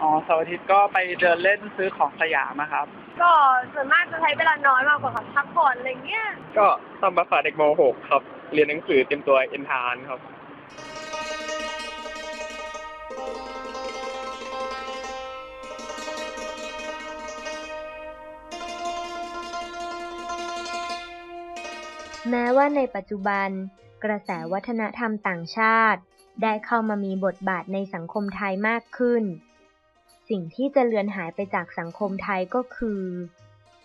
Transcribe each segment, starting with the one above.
อ๋อเสาร์อาทิตย์ก็ไปเดินเล่นซื้อของสยามอะครับ ก็ส่วนมากจะใช้เวลาน้อยมากกว่าครับพักผ่อนอะไรเงี้ย ก็ตามภาษาเด็กม .6 ครับ เรียนหนังสือเต็มตัวเอ็นทานครับ แม้ว่าในปัจจุบัน กระแสวัฒนธรรมต่างชาติ ได้เข้ามามีบทบาทในสังคมไทยมากขึ้น สิ่งที่จะเลือนหายไปจากสังคมไทยก็คือ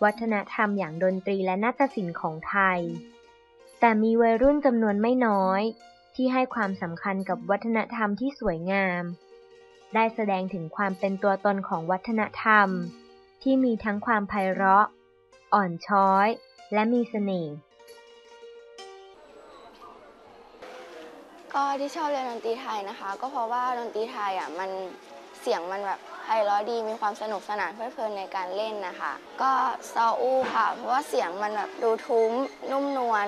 วัฒนธรรมอย่างดนตรีและนาฏศิลป์ของไทย แต่มีวัยรุ่นจำนวนไม่น้อย ที่ให้ความสำคัญกับวัฒนธรรมที่สวยงาม ได้แสดงถึงความเป็นตัวตนของวัฒนธรรม ที่มีทั้งความไพเราะ อ่อนช้อย และมีเสน่ห์ก็ที่ชอบเรียนดนตรีไทยนะคะ ก็เพราะว่าดนตรีไทยอะมันเสียงมันแบบ พเราะดีมีความสนุกสนานเพลิดเพลินในการเล่นนะคะ ก็ซออู้ค่ะ เพราะว่าเสียงมันแบบดูทุ้มนุ่มนวล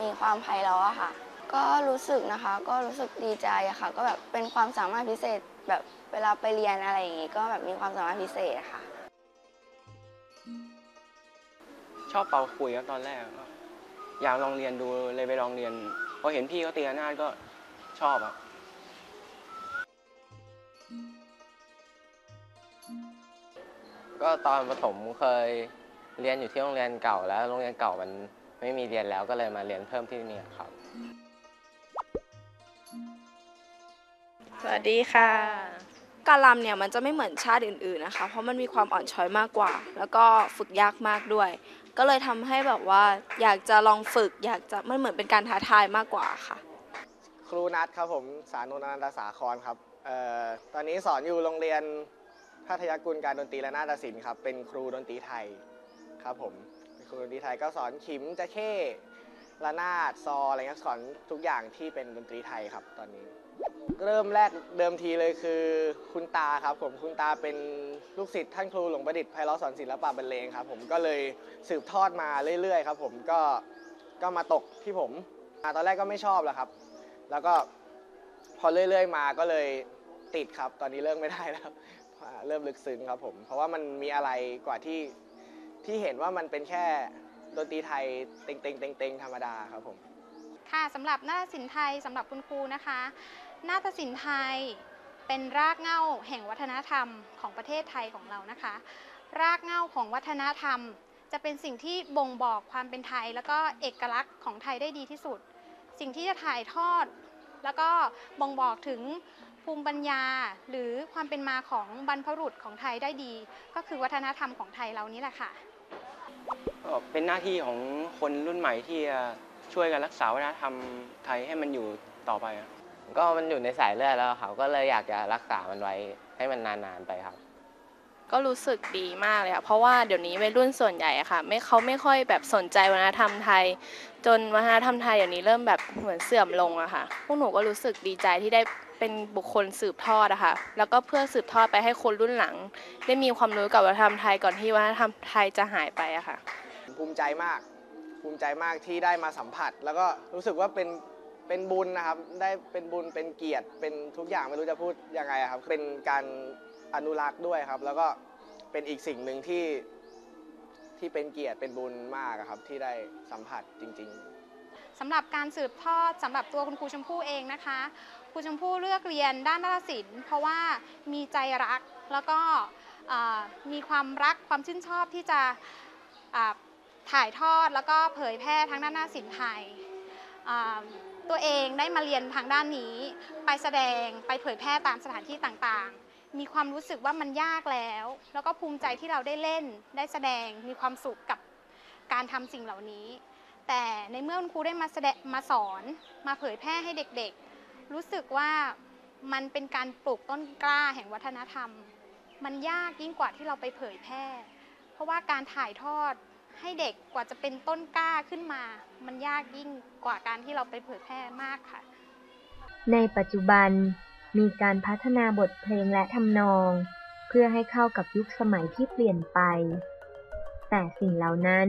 มีความไพเราะอค่ะ ก็รู้สึกนะคะ ก็รู้สึกดีใจค่ะ ก็แบบเป็นความสามารถพิเศษแบบเวลาไปเรียนอะไรอย่างงี้ก็แบบมีความสามารถพิเศษะค่ะ ชอบเป่าขลุยครับตอนแรกก็อยากลองเรียนดูเลยไปลองเรียนพอเห็นพี่เขาตีระนาดก็ชอบอะ ก็ตอนประถมเคยเรียนอยู่ที่โรงเรียนเก่าแล้ว โรงเรียนเก่ามันไม่มีเรียนแล้วก็เลยมาเรียนเพิ่มที่นี่ครับ สวัสดีค่ะ การรำเนี่ยมันจะไม่เหมือนชาติอื่นๆนะคะ เพราะมันมีความอ่อนช้อยมากกว่า แล้วก็ฝึกยากมากด้วย ก็เลยทำให้แบบว่าอยากจะลองฝึก อยากจะมันเหมือนเป็นการท้าทายมากกว่าค่ะ ครูนัทครับผมสานุนันตสาครครับเอ่อตอนนี้สอนอยู่โรงเรียน พัทยากุลการดนตรีและนาฏศิลป์ครับ เป็นครูดนตรีไทยครับผมเป็นครูดนตรีไทยก็สอนขิมจะเข้ระนาดซออะไรเงี้ยสอนทุกอย่างที่เป็นดนตรีไทยครับตอนนี้ เริ่มแรกเดิมทีเลยคือคุณตาครับผมคุณตาเป็นลูกศิษย์ท่านครูหลวงประดิษฐ์ไพเราะสอนศิลปะบรรเลงครับผมก็เลยสืบทอดมาเรื่อยๆครับผมก็ก็มาตกที่ผมตอนแรกก็ไม่ชอบแหละครับ แล้วก็พอเรื่อยๆมาก็เลยติดครับ ตอนนี้เลิกไม่ได้แล้ว อ่าเริ่มลึกซึ้งครับผม เพราะว่ามันมีอะไรกว่าที่ที่เห็นว่ามันเป็นแค่ดนตรีไทยเต็งเต็งเต็งเต็งธรรมดาครับผม ค่ะสำหรับนาฏศิลป์ไทยสำหรับคุณครูนะคะ นาฏศิลป์ไทยเป็นรากเหง้าแห่งวัฒนธรรมของประเทศไทยของเรานะคะ รากเหง้าของวัฒนธรรม จะเป็นสิ่งที่บ่งบอกความเป็นไทย แล้วก็เอกลักษณ์ของไทยได้ดีที่สุด สิ่งที่จะถ่ายทอด แล้วก็บ่งบอกถึง ภูมิปัญญาหรือความเป็นมาของบรรพบุรุษของไทยได้ดี ก็คือวัฒนธรรมของไทยเรานี่แหละค่ะก็เป็นหน้าที่ของคนรุ่นใหม่ที่จะช่วยกันรักษาวัฒนธรรมไทยให้มันอยู่ต่อไปอะก็มันอยู่ในสายเลือดแล้วครับก็เลยอยากจะรักษามันไว้ให้มันนานๆไปครับ ก็รู้สึกดีมากเลยค่ะเพราะว่าเดี๋ยวนี้วัยรุ่นส่วนใหญ่อะค่ะ ไม่เขาไม่ค่อยแบบสนใจวัฒนธรรมไทย จนวัฒนธรรมไทยเดี๋ยวนี้เริ่มแบบเหมือนเสื่อมลงอะค่ะพวกหนูก็รู้สึกดีใจที่ได้เป็นบุคคลสืบทอดอะค่ะ แล้วก็เพื่อสืบทอดไปให้คนรุ่นหลัง ได้มีความรู้กับวัฒนธรรมไทยก่อนที่วัฒนธรรมไทยจะหายไปอะค่ะ ภูมิใจมาก ภูมิใจมากที่ได้มาสัมผัส แล้วก็รู้สึกว่าเป็นเป็นบุญนะครับ ได้เป็นบุญเป็นเกียรติ เป็นทุกอย่างไม่รู้จะพูดยังไงครับ เป็นการอนุรักษ์ด้วยครับ แล้วก็เป็นอีกสิ่งหนึ่งที่ที่เป็นเกียรติเป็นบุญมากครับที่ได้สัมผัสจริง ๆ สำหรับการสืบทอดสำหรับตัวคุณครูชมพู่เองนะคะครูชมพู่เลือกเรียนด้านนาฏศิลป์เพราะว่ามีใจรักแล้วก็มีความรักความชื่นชอบที่จะถ่ายทอดแล้วก็เผยแพร่ทางด้านนาฏศิลป์ไทยตัวเองได้มาเรียนทางด้านนี้ ไปแสดงไปเผยแพร่ตามสถานที่ต่างๆ มีความรู้สึกว่ามันยากแล้ว แล้วก็ภูมิใจที่เราได้เล่นได้แสดงมีความสุขกับการทำสิ่งเหล่านี้ แต่ในเมื่อคุณครูได้มาแสดงมาสอน มาเผยแพร่ให้เด็กๆ รู้สึกว่ามันเป็นการปลูกต้นกล้าแห่งวัฒนธรรม มันยากยิ่งกว่าที่เราไปเผยแพร่ เพราะว่าการถ่ายทอดให้เด็กกว่าจะเป็นต้นกล้าขึ้นมา มันยากยิ่งกว่าการที่เราไปเผยแพร่มากค่ะ ในปัจจุบันมีการพัฒนาบทเพลงและทำนอง เพื่อให้เข้ากับยุคสมัยที่เปลี่ยนไป แต่สิ่งเหล่านั้น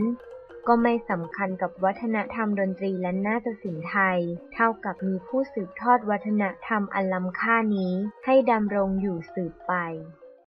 ก็ไม่สำคัญกับวัฒนธรรมดนตรีและนาฏศิลป์ไทย เท่ากับมีผู้สืบทอดวัฒนธรรมอันล้ำค่านี้ให้ดำรงอยู่สืบไป